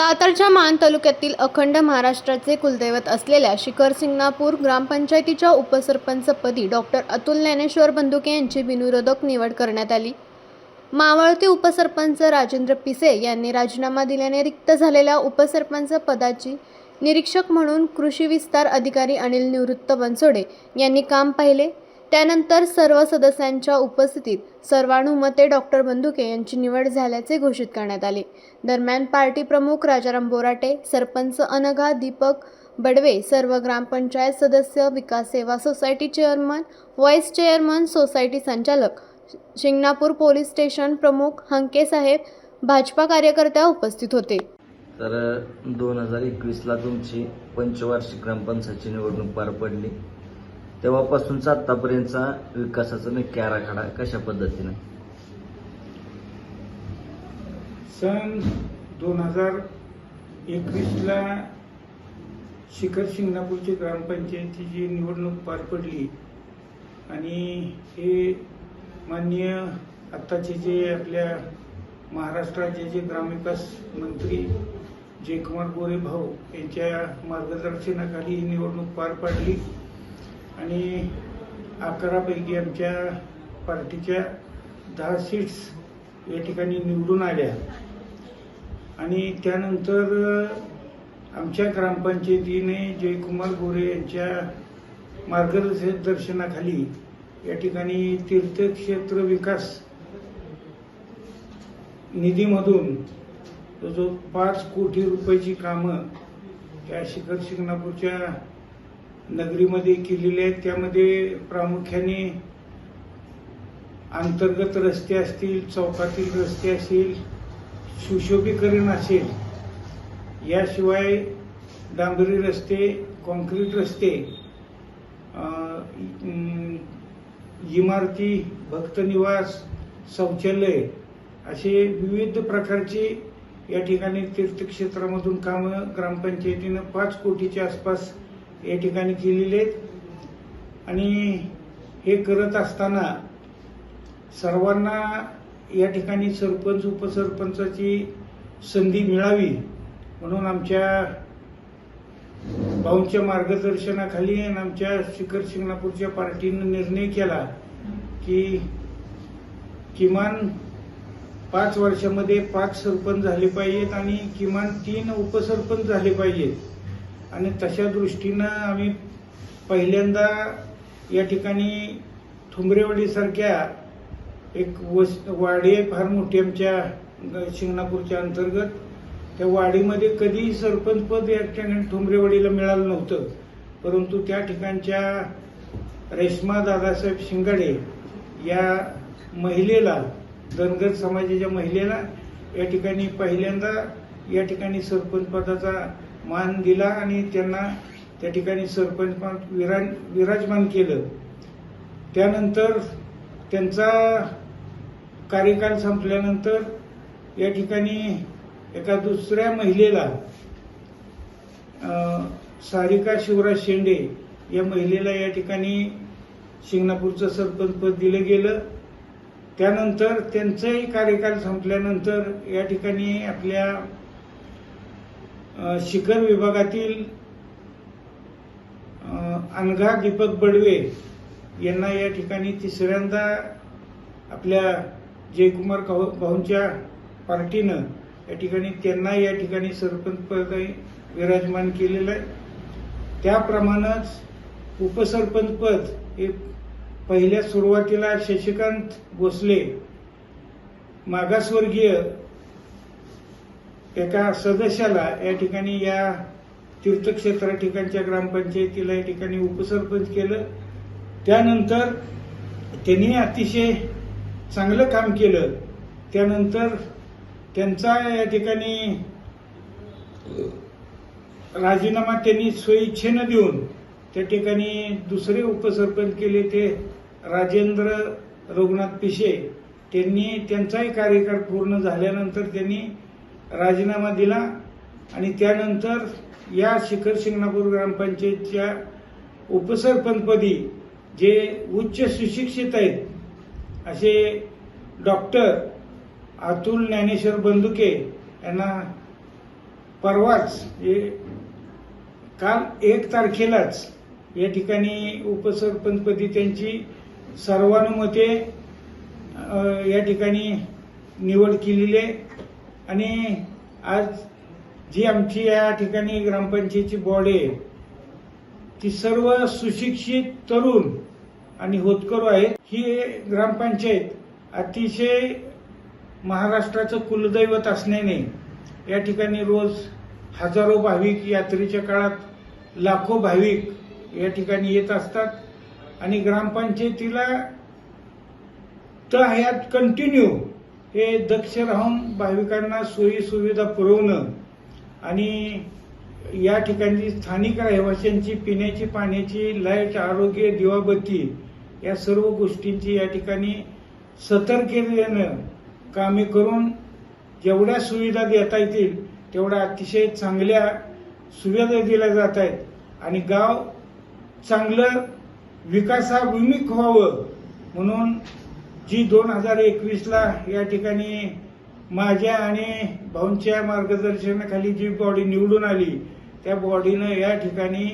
सातारच्या मान तालुक्यातील अखंड महाराष्ट्राचे कुलदैवत असलेल्या शिखर सिंगणापूर ग्रामपंचायतीच्या उपसरपंचपदी डॉक्टर अतुल ज्ञानेश्वर बंदुके यांची बिनविरोधक निवड करण्यात आली. मावळते उपसरपंच राजेंद्र पिसे यांनी राजीनामा दिल्याने रिक्त झालेल्या उपसरपंच पदाची निरीक्षक म्हणून कृषी विस्तार अधिकारी अनिल निवृत्त बनसोडे यांनी काम पाहिले. त्यानंतर सर्व सदस्यांच्या उपस्थितीत सर्वानुमते डॉक्टर बंदुके यांची निवड झाल्याचे घोषित करण्यात आले. दरम्यान पार्टी प्रमुख राजाराम बोराटे सरपंच अनघा दीपक बडवे सर्व ग्रामपंचायत सदस्य विकास सेवा society chairman vice chairman society संचालक शिंगणापूर पोलीस स्टेशन प्रमुख हंके साहेब भाजपा कार्यकर्त्या उपस्थित होते. तर दोन हजार एकवीसला तुमची पंचवार्षिक ग्रामपंचायतची निवडणूक पार पडली. तेव्हापासूनचा आतापर्यंतचा विकासाचा नक्की आराखडा कशा पद्धतीने? सन दोन हजार एकवीसला शिखर शिंगणापूरची ग्रामपंचायतीची निवडणूक पार पडली आणि हे माननीय आत्ताचे जे आपल्या महाराष्ट्राचे जे ग्रामविकास मंत्री जयकुमार गोरे भाऊ यांच्या मार्गदर्शनाखाली ही निवडणूक पार पाडली. आणि अकरापैकी आमच्या पार्टीच्या दहा सीट्स या ठिकाणी निवडून आल्या. आणि त्यानंतर आमच्या ग्रामपंचायतीने जयकुमार गोरे यांच्या मार्गदर्शनाखाली या ठिकाणी तीर्थक्षेत्र विकास निधीमधून जो पाच कोटी रुपयाची कामं त्या शिखर शिंगणापूरच्या नगरीमध्ये केलेले आहेत. त्यामध्ये प्रामुख्याने अंतर्गत रस्ते असतील चौकातील रस्ते असतील सुशोभीकरण असेल याशिवाय डांबरी रस्ते कॉन्क्रीट रस्ते इमारती भक्तनिवास शौचालय असे विविध प्रकारचे या ठिकाणी तीर्थक्षेत्रामधून कामं ग्रामपंचायतीनं पाच कोटीच्या आसपास या ठिकाणी केलेले आहेत. आणि हे करत असताना सर्वांना या ठिकाणी सरपंच उपसरपंचाची संधी मिळावी म्हणून आमच्या भाऊंच्या मार्गदर्शनाखाली आणि आमच्या शिखर शिंगणापूरच्या पार्टीनं निर्णय केला की किमान पाच वर्षामध्ये पाच सरपंच झाले पाहिजेत आणि किमान तीन उपसरपंच झाले पाहिजेत. आणि तशा दृष्टीनं आम्ही पहिल्यांदा या ठिकाणी थुंबरेवाडीसारख्या एक वस वाडी आहे फार मोठी आमच्या ग- शिंगणापूरच्या अंतर्गत. त्या वाडीमध्ये कधीही सरपंचपद या ठिकाणी ठुंबरेवाडीला मिळालं नव्हतं. परंतु त्या ठिकाणच्या रेश्मा दादासाहेब शिंगाडे या महिलेला धनगर समाजाच्या महिलेला या ठिकाणी पहिल्यांदा या ठिकाणी सरपंच पदाचा मान दिला आणि त्यांना त्या ठिकाणी सरपंच विराज विराजमान केलं. त्यानंतर त्यांचा कार्यकाल संपल्यानंतर या ठिकाणी एका दुसऱ्या महिलेला सारिका शिवराज शेंडे या महिलेला या ठिकाणी शिंगणापूरचं सरपंच पद दिलं गेलं. त्यानंतर त्यांचाही कार्यकाल संपल्यानंतर या ठिकाणी आपल्या शिखर विभागातील अनघा दीपक बडवे यांना या ठिकाणी तिसऱ्यांदा आपल्या जयकुमार भाऊंच्या पार्टीनं या ठिकाणी त्यांना या ठिकाणी सरपंचपदाने विराजमान केलेलं आहे. त्याप्रमाणेच उपसरपंच पद हे पहिल्या सुरुवातीला शशिकांत भोसले मागासवर्गीय एका सदस्याला या ठिकाणी या तीर्थक्षेत्रा ठिकाणच्या ग्रामपंचायतीला या ठिकाणी उपसरपंच केलं. त्यानंतर त्यांनी अतिशय चांगलं काम केलं. त्यानंतर त्यांचा या ठिकाणी राजीनामा त्यांनी स्वइच्छेनं देऊन त्या ठिकाणी दुसरे उपसरपंच केले ते राजेंद्र रघुनाथ पिशे. त्यांनी त्यांचाही कार्यकाळ पूर्ण झाल्यानंतर त्यांनी राजीनामा दिला आणि त्यानंतर या शिखर शिंगणापूर ग्रामपंचायतच्या उपसरपंचपदी जे उच्च सुशिक्षित आहेत असे डॉक्टर अतुल ज्ञानेश्वर बंदुके यांना परवाच हे काल एक तारखेलाच या ठिकाणी उपसरपंचपदी त्यांची सर्वानुमते या ठिकाणी निवड केलेली आहे. आणि आज जी आमची या ठिकाणी ग्रामपंचायतीची बॉडी आहे ती सर्व सुशिक्षित तरुण आणि होतकरू आहेत. ही ग्रामपंचायत अतिशय महाराष्ट्राचं कुलदैवत असल्याने या ठिकाणी रोज हजारो भाविक यात्रेच्या काळात लाखो भाविक या ठिकाणी येत असतात. आणि ग्रामपंचायतीला तर ह्यात कंटिन्यू हे दक्ष राहून भाविकांना सोयी सुविधा पुरवणं आणि या ठिकाणी स्थानिक रहिवाशांची पिण्याची पाण्याची लाइट आरोग्य दिवाबत्ती या सर्व गोष्टींची या ठिकाणी सतर्कतेनं कामे करून जेवढ्या सुविधा देता येतील तेवढ्या अतिशय चांगल्या सुविधा दिल्या जात आहेत. आणि गाव चांगलं विकासाभिमुख व्हावं म्हणून जी दोन हजार एकवीसला या ठिकाणी माझ्या आणि भाऊंच्या मार्गदर्शनाखाली जी बॉडी निवडून आली त्या बॉडीनं या ठिकाणी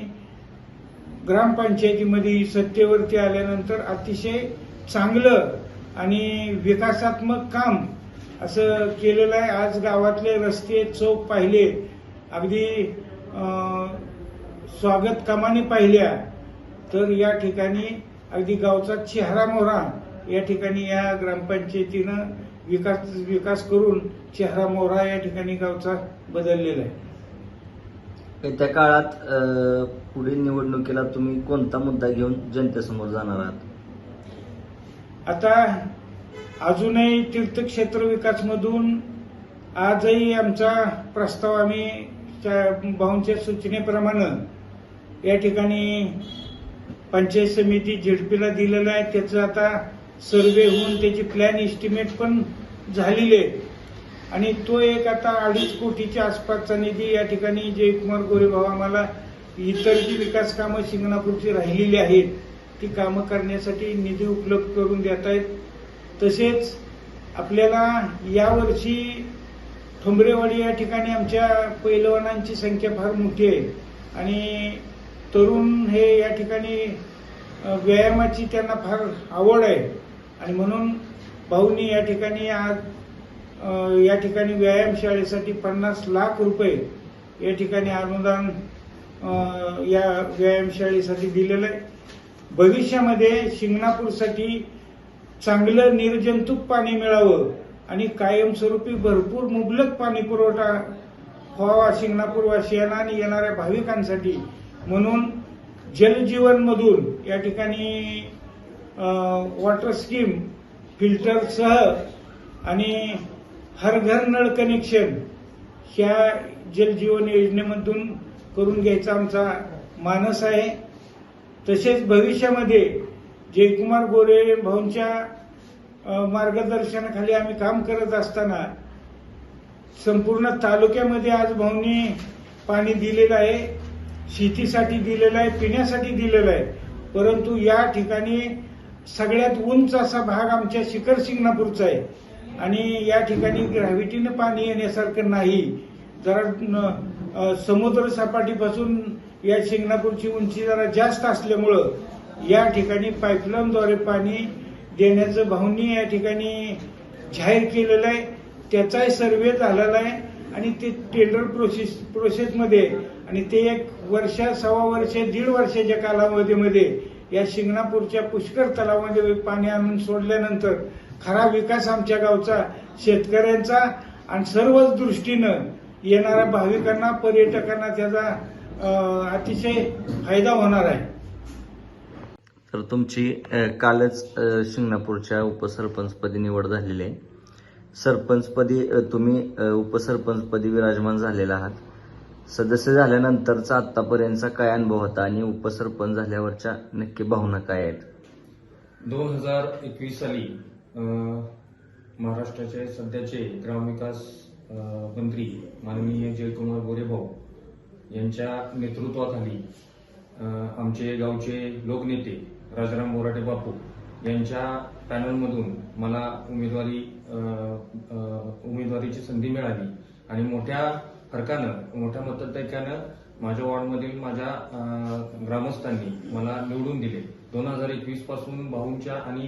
ग्रामपंचायतीमध्ये सत्तेवरती आल्यानंतर अतिशय चांगलं आणि विकासात्मक काम असं केलेलं आहे. आज गावातले रस्ते चौक पाहिले अगदी स्वागत कामाने पाहिल्या तर या ठिकाणी अगदी गावचा चेहरा मोहरा या ठिकाणी या ग्रामपंचायतीनं विकास विकास करून चेहरा मोहरा या ठिकाणी गावचा बदललेला आहे. येत्या काळात अ, पुढील निवडणुकीला तुम्ही कोणता मुद्दा घेऊन जनतेसमोर जाणार आहात? आता अजूनही तीर्थक्षेत्र विकासमधून आजही आमचा प्रस्ताव आम्ही त्या भाऊंच्या सूचनेप्रमाणे या ठिकाणी पंचायत समिती झेडपीला दिलेला आहे. त्याचं आता सर्वे होऊन त्याची प्लॅन एस्टिमेट पण झालेली आहे. आणि तो एक आता अडीच कोटीच्या आसपासचा निधी या ठिकाणी जयकुमार गोरेभाऊ आम्हाला इतर जी विकास कामं शिंगणापूरची राहिलेली आहेत ती कामं करण्यासाठी निधी उपलब्ध करून देत आहेत तसेच आपल्याला यावर्षी ठोंबरेवाडी या ठिकाणी आमच्या पैलवानांची संख्या फार मोठी आहे. आणि तरुण हे या ठिकाणी व्यायामाची त्यांना फार आवड आहे. आणि म्हणून भाऊनी या ठिकाणी आज या ठिकाणी व्यायामशाळेसाठी पन्नास लाख रुपये या ठिकाणी अनुदान या व्यायामशाळेसाठी दिलेलं आहे. भविष्यामध्ये शिंगणापूरसाठी चांगलं निर्जंतुक पाणी मिळावं आणि कायमस्वरूपी भरपूर मुबलक पाणी पुरवठा व्हावा शिंगणापूरवासियांना आणि येणाऱ्या भाविकांसाठी. म्हणून जलजीवनमधून या ठिकाणी वॉटर स्कीम फिल्टरसह आणि हर घर नळ कनेक्शन ह्या जलजीवन योजनेमधून करून घ्यायचा आमचा मानस आहे. तसेच भविष्यामध्ये जयकुमार गोरे भाऊंच्या मार्गदर्शनाखाली आम्ही काम करत असताना संपूर्ण तालुक्यामध्ये आज भाऊंनी पाणी दिलेलं आहे शेतीसाठी दिलेलं आहे पिण्यासाठी दिलेलं आहे. परंतु या ठिकाणी सगळ्यात उंच असा भाग आमच्या शिखर शिंगणापूरचा आहे. आणि या ठिकाणी ग्रॅव्हिटीनं पाणी येण्यासारखं नाही. जरा समुद्र सपाटीपासून या शिंगणापूरची उंची जरा जास्त असल्यामुळं या ठिकाणी पाईपलाईनद्वारे पाणी देण्याचं भाऊंनी या ठिकाणी जाहीर केलेलं आहे. त्याचाही सर्वे झालेला आहे. आणि ते टेंडर प्रोसेस प्रोसेसमध्ये आणि ते एक वर्ष सव्वा वर्ष दीड वर्षाच्या कालावधीमध्ये या शिंगणापूरच्या पुष्कर तलावामध्ये पाणी आणून सोडल्यानंतर खरा विकास आमच्या गावचा शेतकऱ्यांचा आणि सर्वच दृष्टीनं येणाऱ्या भाविकांना पर्यटकांना त्याचा अतिशय फायदा होणार आहे. तर तुमची कालच शिंगणापूरच्या उपसरपंचपदी निवड झालेली आहे. सरपंचपदी तुम्ही उपसरपंचपदी विराजमान झालेला आहात. सदस्य झाल्यानंतरचा आतापर्यंतचा काय अनुभव होता आणि उपसरपंच झाल्यावरच्या नक्की भावना काय आहेत? दोन हजार एकवीस साली महाराष्ट्राचे सध्याचे ग्रामविकास मंत्री माननीय जयकुमार गोरेभाऊ यांच्या नेतृत्वाखाली आमचे गावचे लोकनेते राजाराम बोराटे बापू यांच्या पॅनलमधून मला उमेदवारी उमेदवारीची संधी मिळाली आणि मोठ्या फरकानं मोठ्या मतदायकानं माझ्या वॉर्डमधील माझ्या ग्रामस्थांनी मला निवडून दिले. दोन हजार एकवीसपासून भाऊंच्या आणि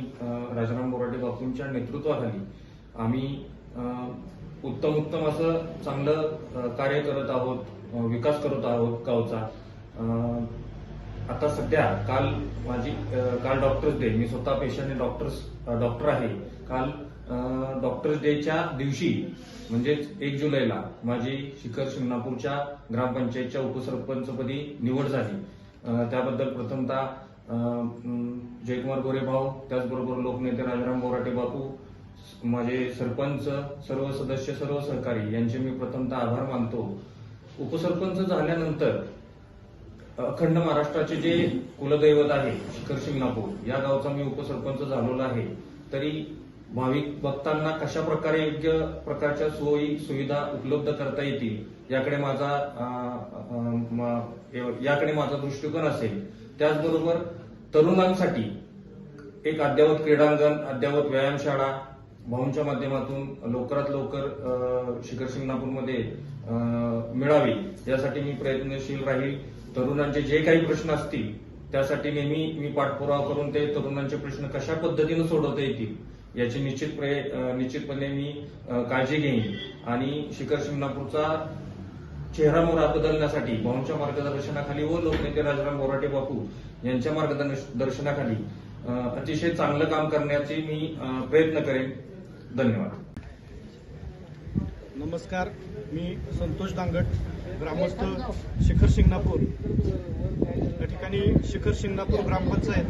राजाराम बोराटे बापूंच्या नेतृत्वाखाली आम्ही उत्तम उत्तम असं चांगलं कार्य करत आहोत विकास करत आहोत गावचा. आता सध्या काल माझी काल डॉक्टर्स डे मी स्वतः पेशंट डॉक्टर्स डॉक्टर आहे. काल डॉक्टर्स डेच्या दिवशी म्हणजेच एक जुलैला माझी शिखर शिंगणापूरच्या ग्रामपंचायतच्या उपसरपंचपदी निवड झाली. त्याबद्दल प्रथमतः जयकुमार गोरे भाऊ गोरेभाऊ त्याचबरोबर लोकनेते राजाराम बोराटे बापू माझे सरपंच सर्व सदस्य सर्व सहकारी यांचे मी प्रथमतः आभार मानतो. उपसरपंच झाल्यानंतर अखंड महाराष्ट्राचे जे कुलदैवत आहे शिखर शिंगणापूर या गावचा मी उपसरपंच झालेलो आहे. तरी भाविक भक्तांना कशा प्रकारे योग्य प्रकारच्या सोयी सुविधा उपलब्ध करता येतील याकडे माझा म- याकडे माझा दृष्टिकोन असेल. त्याचबरोबर तरुणांसाठी एक अद्यावत क्रीडांगण अद्यावत व्यायामशाळा भाऊंच्या माध्यमातून लवकरात लवकर शिखर शिंगणापूरमध्ये मिळावी यासाठी मी प्रयत्नशील राहील. तरुणांचे जे काही प्रश्न असतील त्यासाठी नेहमी मी पाठपुरावा करून ते तरुणांचे प्रश्न कशा पद्धतीनं सोडवता येतील याची निश्चित प्रय- निश्चितपणे मी काळजी घेईन. आणि शिखर शिंगणापूरचा चेहरा मोहरा बदलण्यासाठी भाऊंच्या मार्गदर्शनाखाली व लोकनेते राजाराम बोराटे बापू यांच्या मार्गदर्शनाखाली अतिशय चांगलं काम करण्याची मी प्रयत्न करेन. धन्यवाद. नमस्कार. मी संतोष दांगट ग्रामस्थ शिखर शिंगणापूर. या ठिकाणी शिखर शिंगणापूर ग्रामपंचायत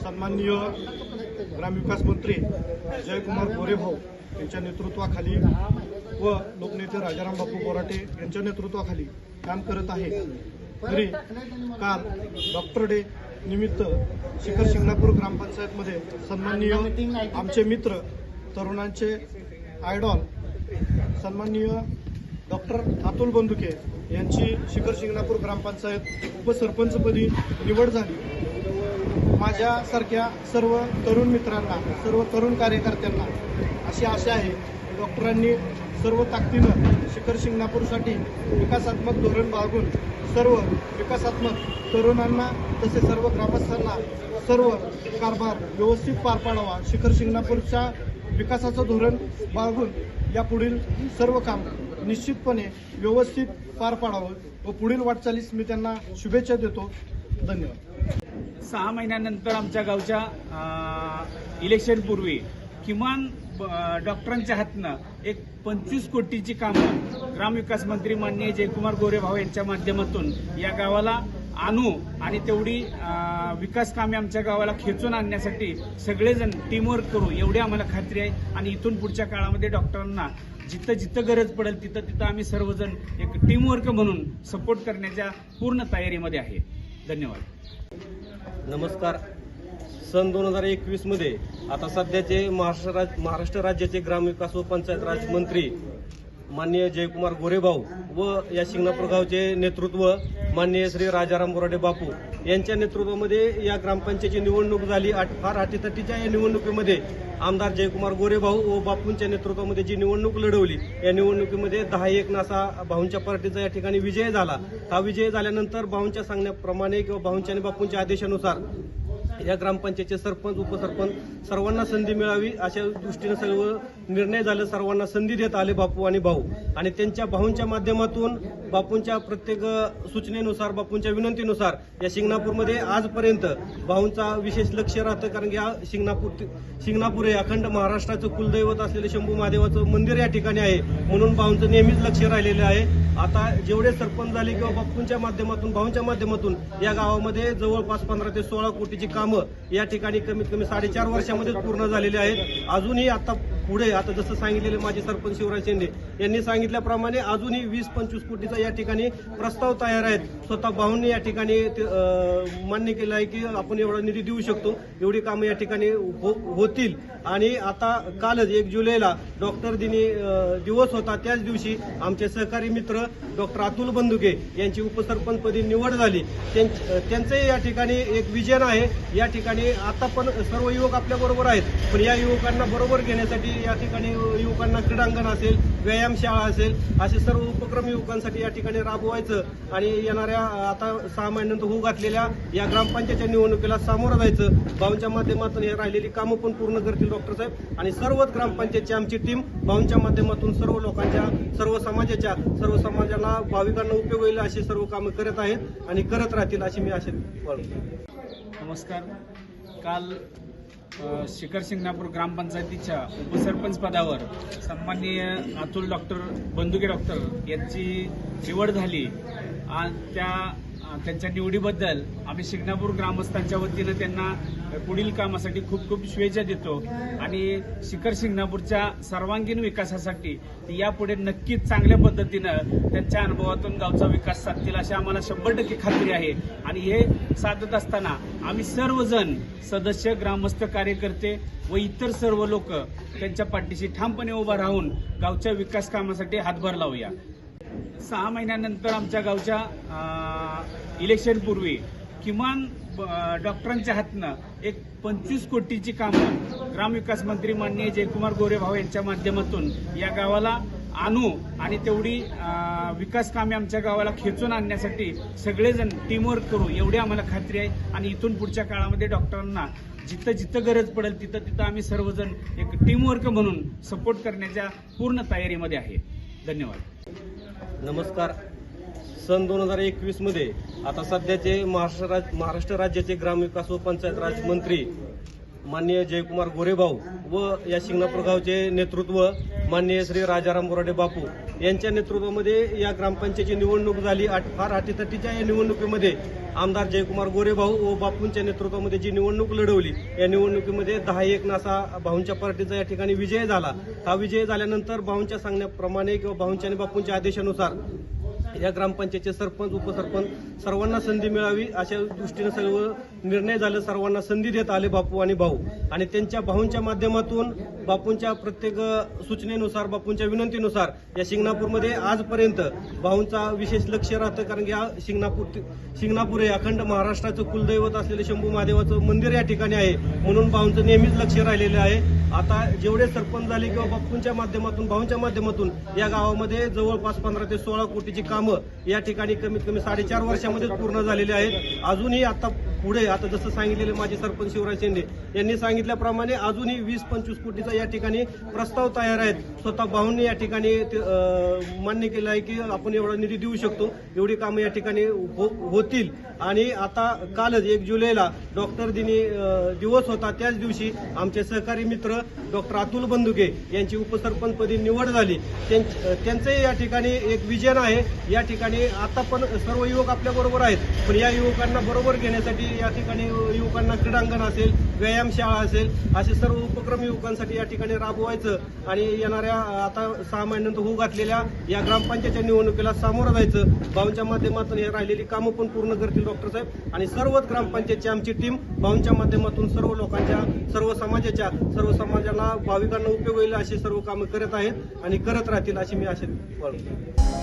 सन्माननीय ग्रामविकास मंत्री जयकुमार गोरेभाऊ यांच्या नेतृत्वाखाली व लोकनेते राजाराम बापू बोराटे यांच्या नेतृत्वाखाली काम करत आहे. तरी काल डॉक्टर डे निमित्त शिखर शिंगणापूर ग्रामपंचायतमध्ये सन्माननीय आमचे मित्र तरुणांचे आयडॉल सन्माननीय डॉक्टर अतुल बंदुके यांची शिखर शिंगणापूर ग्रामपंचायत उपसरपंचपदी निवड झाली. माझ्यासारख्या सर्व तरुण मित्रांना सर्व तरुण कार्यकर्त्यांना अशी आशा आहे डॉक्टरांनी सर्व ताकदीनं शिखर शिंगणापूरसाठी विकासात्मक धोरण बाळगून सर्व विकासात्मक तरुणांना तसे सर्व ग्रामस्थांना सर्व कारभार व्यवस्थित पार पाडावा शिखर शिंगणापूरच्या विकासाचं धोरण बाळगून या पुढील सर्व काम निश्चितपणे व्यवस्थित पार पाडावं व पुढील वाटचालीस मी त्यांना शुभेच्छा देतो. धन्यवाद. सहा महिन्यानंतर आमच्या गावच्या इलेक्शनपूर्वी किमान डॉक्टरांच्या हातनं एक पंचवीस कोटीची कामं ग्रामविकास मंत्री माननीय जयकुमार गोरेभाऊ यांच्या माध्यमातून या गावाला आणू आणि तेवढी विकास कामे आमच्या गावाला खेचून आणण्यासाठी सगळेजण टीमवर्क करू एवढी आम्हाला खात्री आहे. आणि इथून पुढच्या काळामध्ये डॉक्टरांना जिथं जिथं गरज पडेल तिथं तिथं आम्ही सर्वजण एक टीमवर्क म्हणून सपोर्ट करण्याच्या पूर्ण तयारीमध्ये आहे. धन्यवाद. नमस्कार. सन दोन हजार एकवीसमध्ये आता सध्याचे महाराष्ट्र राज महाराष्ट्र राज्याचे ग्रामविकास व पंचायत राज मंत्री माननीय जयकुमार गोरेभाऊ व या शिंगणापूर गावचे नेतृत्व माननीय श्री राजाराम बोराडे बापू यांच्या नेतृत्वामध्ये या ग्रामपंचायतीची निवडणूक झाली. आठ- फार अटीतटीच्या या निवडणुकीमध्ये आमदार जयकुमार गोरेभाऊ व बापूंच्या नेतृत्वामध्ये जी निवडणूक लढवली या निवडणुकीमध्ये दहा एक नासा भाऊंच्या पार्टीचा या ठिकाणी विजय झाला. हा विजय झाल्यानंतर भाऊंच्या सांगण्याप्रमाणे किंवा भाऊंच्या आणि बापूंच्या आदेशानुसार या ग्रामपंचायतचे सरपंच उपसरपंच सर्वांना संधी मिळावी अशा दृष्टीनं सर्व निर्णय झालं सर्वांना संधी देत आले बापू आणि भाऊ. आणि त्यांच्या भाऊंच्या माध्यमातून बापूंच्या प्रत्येक सूचनेनुसार बापूंच्या विनंतीनुसार या शिंगणापूरमध्ये आजपर्यंत भाऊंचा विशेष लक्ष राहतं. कारण की या शिंगणापूर शिंगणापूर हे अखंड महाराष्ट्राचं कुलदैवत असलेलं शंभू महादेवाचं मंदिर या ठिकाणी आहे. म्हणून भाऊंचं नेहमीच लक्ष राहिलेलं आहे. आता जेवढे सरपंच झाले किंवा बापूंच्या माध्यमातून भाऊंच्या माध्यमातून या गावामध्ये जवळपास पंधरा ते सोळा कोटीची कामं या ठिकाणी कमीत कमी साडेचार वर्षामध्ये पूर्ण झालेली आहेत. अजूनही आता पुढे आता जसं सांगितलेले माजी सरपंच शिवराज शिंदे यांनी सांगितल्याप्रमाणे अजूनही वीस पंचवीस कोटीचा या ठिकाणी प्रस्ताव तयार आहेत. स्वतः भाऊंनी या ठिकाणी ते, मान्य केलं आहे की आपण एवढा निधी देऊ शकतो. एवढी कामं या ठिकाणी हो- होतील. आणि आता कालच एक जुलैला डॉक्टर दिनी दिवस होता त्याच दिवशी आमचे सहकारी मित्र डॉक्टर अतुल बंदुके यांची उपसरपंचपदी निवड झाली. त्यांचंही या ठिकाणी एक विजन आहे. या ठिकाणी आता पण सर्व युवक आपल्याबरोबर आहेत. पण या युवकांना बरोबर घेण्यासाठी या ठिकाणी युवकांना क्रीडांगण असेल व्यायामशाळा असेल असे सर्व उपक्रम युवकांसाठी या ठिकाणी राबवायचं आणि येणाऱ्या आता सहा महिन्यानंतर होऊ घातलेल्या या ग्रामपंचायतच्या निवडणुकीला सामोरं जायचं. भाऊंच्या माध्यमातून हे राहिलेली कामं पण पूर्ण करतील डॉक्टर साहेब. आणि सर्वच ग्रामपंचायतची आमची टीम भाऊंच्या माध्यमातून सर्व लोकांच्या सर्व समाजाच्या सर्व समाजाला भाविकांना उपयोग होईल अशी सर्व कामं करत आहेत आणि करत राहतील अशी मी आशा नमस्कार. काल शिखर सिंगणापूर ग्रामपंचायतीच्या उपसरपंच पदावर सन्माननीय अतुल डॉक्टर बंदुके डॉक्टर यांची निवड झाली. आणि त्या त्यांच्या निवडीबद्दल आम्ही शिंगणापूर ग्रामस्थांच्या वतीनं त्यांना पुढील कामासाठी खूप खूप शुभेच्छा देतो. आणि शिखर शिंगणापूरच्या सर्वांगीण विकासासाठी यापुढे नक्कीच चांगल्या पद्धतीनं त्यांच्या अनुभवातून गावचा विकास साधतील अशी आम्हाला शंभर टक्के खात्री आहे. आणि हे साधत असताना आम्ही सर्वजण सदस्य ग्रामस्थ कार्यकर्ते व इतर सर्व लोक त्यांच्या पाठीशी ठामपणे उभा राहून गावच्या विकास कामासाठी हातभार लावूया. सहा महिन्यानंतर आमच्या गावच्या इलेक्शनपूर्वी किमान डॉक्टरांच्या हातनं एक पंचवीस कोटीची कामं ग्रामविकास मंत्री माननीय जयकुमार गोरेभाऊ यांच्या माध्यमातून या गावाला आणू आणि तेवढी विकास कामे आमच्या गावाला खेचून आणण्यासाठी सगळेजण टीमवर्क करू एवढी आम्हाला खात्री आहे. आणि इथून पुढच्या काळामध्ये डॉक्टरांना जिथं जिथं गरज पडेल तिथं तिथं आम्ही सर्वजण एक टीमवर्क म्हणून सपोर्ट करण्याच्या पूर्ण तयारीमध्ये आहे. धन्यवाद. नमस्कार. सन दोन हजार एकवीसमध्ये आता सध्याचे महाराष्ट्र राज महाराष्ट्र राज्याचे ग्रामविकास व पंचायत राज मंत्री माननीय जयकुमार गोरेभाऊ व या शिंगणापूर गावचे नेतृत्व माननीय श्री राजाराम बोराडे बापू यांच्या नेतृत्वामध्ये या ग्रामपंचायतीची निवडणूक झाली. फार अटीतटीच्या या निवडणुकीमध्ये आमदार जयकुमार गोरेभाऊ व बापूंच्या नेतृत्वामध्ये जी निवडणूक लढवली या निवडणुकीमध्ये दहा एक नासा भाऊंच्या पार्टीचा या ठिकाणी विजय झाला. हा विजय झाल्यानंतर भाऊंच्या सांगण्याप्रमाणे किंवा भाऊंच्या आणि बापूंच्या आदेशानुसार या ग्रामपंचायतचे सरपंच उपसरपंच सर्वांना संधी मिळावी अशा दृष्टीनं सर्व निर्णय झाले सर्वांना संधी देत आले बापू आणि भाऊ. आणि त्यांच्या भाऊंच्या माध्यमातून बापूंच्या प्रत्येक सूचनेनुसार बापूंच्या विनंतीनुसार या शिंगणापूरमध्ये आजपर्यंत भाऊंचा विशेष लक्ष राहतं. कारण की या शिंगणापूर शिंगणापूर हे अखंड महाराष्ट्राचं कुलदैवत असलेले शंभू महादेवाचं मंदिर या ठिकाणी आहे. म्हणून भाऊंचं नेहमीच लक्ष राहिलेलं आहे. आता जेवढे सरपंच झाले किंवा बापूंच्या माध्यमातून भाऊंच्या माध्यमातून या गावामध्ये जवळपास पंधरा ते सोळा कोटीची कामं या ठिकाणी कमीत कमी साडेचार वर्षामध्ये पूर्ण झालेली आहेत. अजूनही आता पुढे आता जसं सांगितलेलं माझे सरपंच शिवराज शेंडे यांनी सांगितल्याप्रमाणे अजूनही वीस पंचवीस कोटीचा या ठिकाणी प्रस्ताव तयार आहेत. स्वतः भाऊंनी या ठिकाणी ते, मान्य केलं आहे की आपण एवढा निधी देऊ शकतो. एवढी कामं या ठिकाणी हो- होतील. आणि आता कालच एक जुलैला डॉक्टर दिनी दिवस होता. त्याच दिवशी आमचे सहकारी मित्र डॉक्टर अतुल बंदुके यांची उपसरपंचपदी निवड झाली. त्यांचंही या ठिकाणी एक विजन आहे. या ठिकाणी आता पण सर्व युवक आपल्या बरोबर आहेत. पण या युवकांना बरोबर घेण्यासाठी या ठिकाणी युवकांना क्रीडांगण असेल व्यायामशाळा असेल असे सर्व उपक्रम युवकांसाठी या ठिकाणी राबवायचं आणि येणाऱ्या आता सहा महिन्यानंतर होऊ घातलेल्या या ग्रामपंचायतच्या निवडणुकीला सामोरं जायचं. भाऊंच्या माध्यमातून हे राहिलेली कामं पण पूर्ण करतील डॉक्टर साहेब. आणि सर्वच ग्रामपंचायतची आमची टीम भाऊंच्या माध्यमातून सर्व लोकांच्या सर्व समाजाच्या सर्व समाजाला भाविकांना उपयोग होईल अशी सर्व कामं करत आहेत आणि करत राहतील अशी मी आशा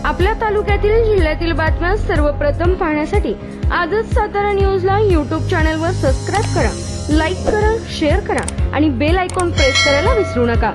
आपल्या तालुक्यातील जिल्ह्यातील बातम्या सर्वप्रथम पाहण्यासाठी आजच सातारा न्यूजला यूट्यूब चॅनलवर सबस्क्राईब करा लाईक करा शेअर करा आणि बेल आयकॉन प्रेस करायला विसरू नका.